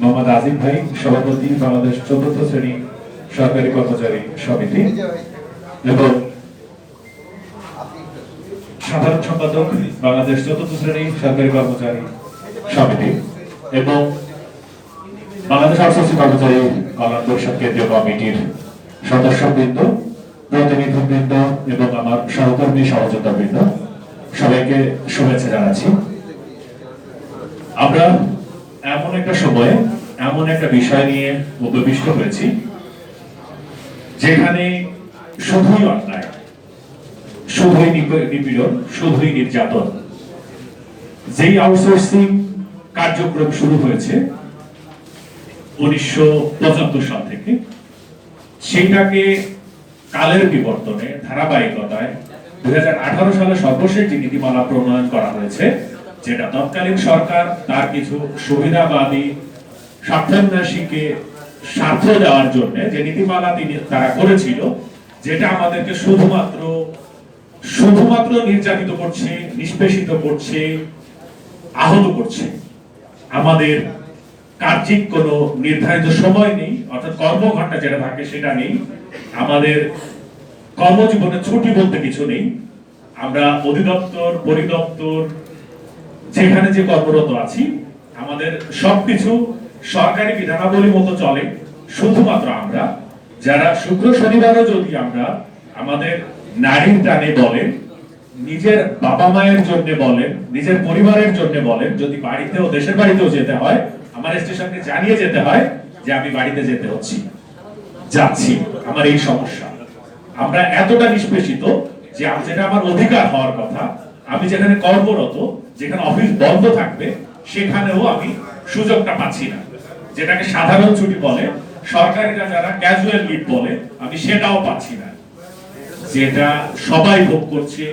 মোহাম্মদ আজিম ভাই, সভাপতি, বাংলাদেশ চতুর্থ শ্রেণি সরকারি কর্মচারী সমিতি। এবং সাধারণ সম্পাদক, বাংলাদেশ চতুর্থ শ্রেণি সরকারি কর্মচারী সমিতি। এবং বাংলাদেশ আউটসোর্সিং কর্মচারী কল্যাণ পরিষদ কেন্দ্রীয় কমিটির সদস্যবৃন্দ, প্রতিনিধিবৃন্দ এবং আমার সহকর্মী সহযোদ্ধাবৃন্দ, সবাইকে শুভেচ্ছা জানাচ্ছি। আমরা এমন একটা সময়ে এমন একটা বিষয় নিয়ে উপবিষ্ট হয়েছি, যেখানে শুধুই অন্যায় শুধুই নিপীড়ন শুধুই নির্যাতন। যেই আউটসোর্সিং কার্যক্রম শুরু হয়েছে উনিশশো পঁচাত্তর সাল থেকে, সেইটাকে কালের বিবর্তনে, ধারাবাহিকতায় দুই হাজার আঠারো সালে সর্বশেষ যে নীতিমালা প্রণয়ন করা হয়েছে যেটা তৎকালীন সরকার তার কিছু সুবিধাবাদী স্বার্থান্বেষীকে স্বার্থ দেওয়ার জন্য যে নীতিমালা তিনি তারা করেছিল, যেটা আমাদেরকে শুধুমাত্র শুধুমাত্র নির্যাতিত করছে, নিষ্পেষিত করছে, আহত করছে। আমাদের কার্যিক কোনো নির্ধারিত সময় নেই, অর্থাৎ কর্মঘণ্টা যেটা থাকে সেটা নেই। আমাদের কর্মজীবনে ছুটি বলতে কিছু নেই। আমরা অধিদপ্তর, পরিদপ্তর যেখানে যে কর্মরত আছি, আমাদের সবকিছু সরকারি বিধানাবলী মতো চলে, শুধুমাত্র আমরা। যারা শুক্র শনিবারও যদি আমরা আমাদের নারীর টানে বলেন, নিজের বাবা মায়ের জন্য বলেন, নিজের পরিবারের জন্য বলেন, যদি বাড়িতেও, দেশের বাড়িতেও যেতে হয়, আমার স্টেশনকে জানিয়ে যেতে হয় যে আমি বাড়িতে যেতে হচ্ছি, যাচ্ছি, আমার এই সমস্যা। আমরা এতটা নিষ্পেষিত যে যেটা আমার অধিকার হওয়ার কথা, আমি যেখানে কর্মরত যেখানে অফিস বন্ধ থাকবে, সেখানেও আমি সুযোগটা পাচ্ছি না। যেটাকে সাধারণ ছুটি বলে, সরকারিরা যারা ক্যাজুয়াল লিভ বলে, আমি সেটাও পাচ্ছি না। যেটা সবাই ভোগ করছে,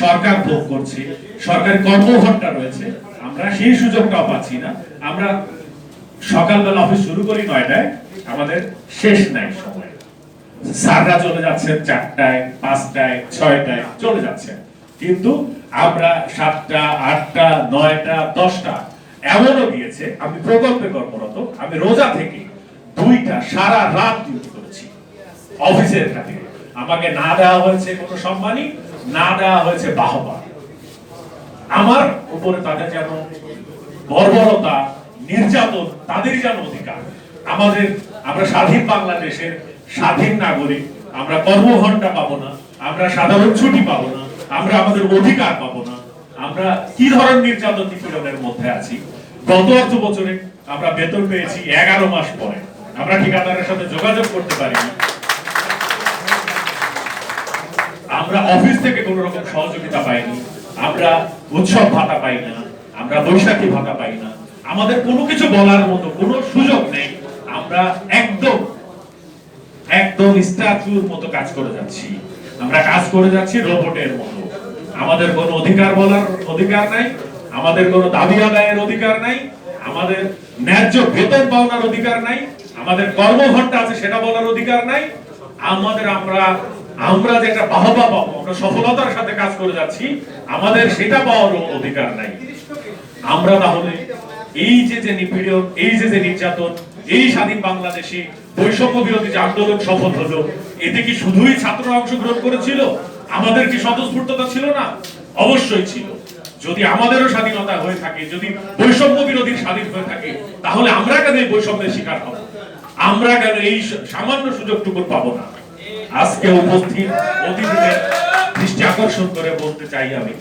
সরকার ভোগ করছে, সরকারি কর্মঘণ্টা রয়েছে, আমরা সেই সুযোগটাও পাচ্ছি না। আমরা সকালবেলা অফিস শুরু করি নয়টায়, আমাদের শেষ নাই সময়। স্যাররা চলে যাচ্ছেন চারটায়, পাঁচটায়, ছয়টায়, চলে যাচ্ছেন। কিন্তু আমরা সাতটা, আটটা, নয়টা, দশটা, এমনও গিয়েছে, আমি প্রকল্পে কর্মরত, আমি রোজা থেকে দুইটা সারা রাত ডিউটি করেছি অফিসের খাতিরে আমাকে না দেওয়া হয়েছে কোনো সম্মানই না দেওয়া হয়েছে বাহবা। আমার উপরে তাদের যেন বর্বরতা, নির্যাতন, তাদেরই যেন অধিকার। আমাদের, আমরা স্বাধীন বাংলাদেশের স্বাধীন নাগরিক, আমরা কর্মঘণ্টা পাবো না, আমরা সাধারণ ছুটি পাবো না আমরা আমাদের অধিকার পাবো না। আমরা কি ধরনের নির্যাতন নিপীড়নের মধ্যে আছি? গত অর্থ বছরে আমরা বেতন পেয়েছি এগারো মাস পরে। আমরা ঠিকাদারের সাথে যোগাযোগ করতে পারিনি। আমরা অফিস থেকে কোন রকম সহযোগিতা পাইনি। আমরা উৎসব ভাতা পাই না। আমরা বৈশাখী ভাতা পাই না। আমাদের কোনো কিছু বলার মতো কোনো সুযোগ নেই। আমরা একদম একদম স্ট্যাচুর মতো কাজ করে যাচ্ছি। আমরা কাজ করে যাচ্ছি রোবটের মতো। আমাদের কোনো অধিকার বলার অধিকার নাই, আমাদের কোনো দাবি আদায়ের অধিকার নাই, আমাদের ন্যায্য বেতন পাওনার অধিকার নাই, আমাদের কর্মঘণ্টা আছে সেটা বলার অধিকার নাই। আমাদের আমরা আমরা যেটা বাহবা পাবো, আমরা সফলতার সাথে কাজ করে যাচ্ছি, আমাদের সেটা পাওয়ার অধিকার নাই। আমরা তাহলে এই যে যে নিপীড়ন, এই যে যে নির্যাতন, এই স্বাধীন বাংলাদেশে বৈষম্য বিরোধী যে আন্দোলন সফল হলো, এতে কি শুধুই ছাত্ররা অংশগ্রহণ করেছিল? আমাদের কি স্বতঃস্ফূর্ততা ছিল না? অবশ্যই ছিল। যদি আমাদেরও স্বাধীনতা হয়ে থাকে, যদি বৈষম্য বিরোধী স্বাধীন হয়ে থাকে, তাহলে আমরা কেন এই বৈষম্যের শিকার হব? আমরা কেন এই সামান্য সুযোগটুকু পাবো না? আজকে উপস্থিত অতিথিদের দৃষ্টি আকর্ষণ করে বলতে চাই আমি।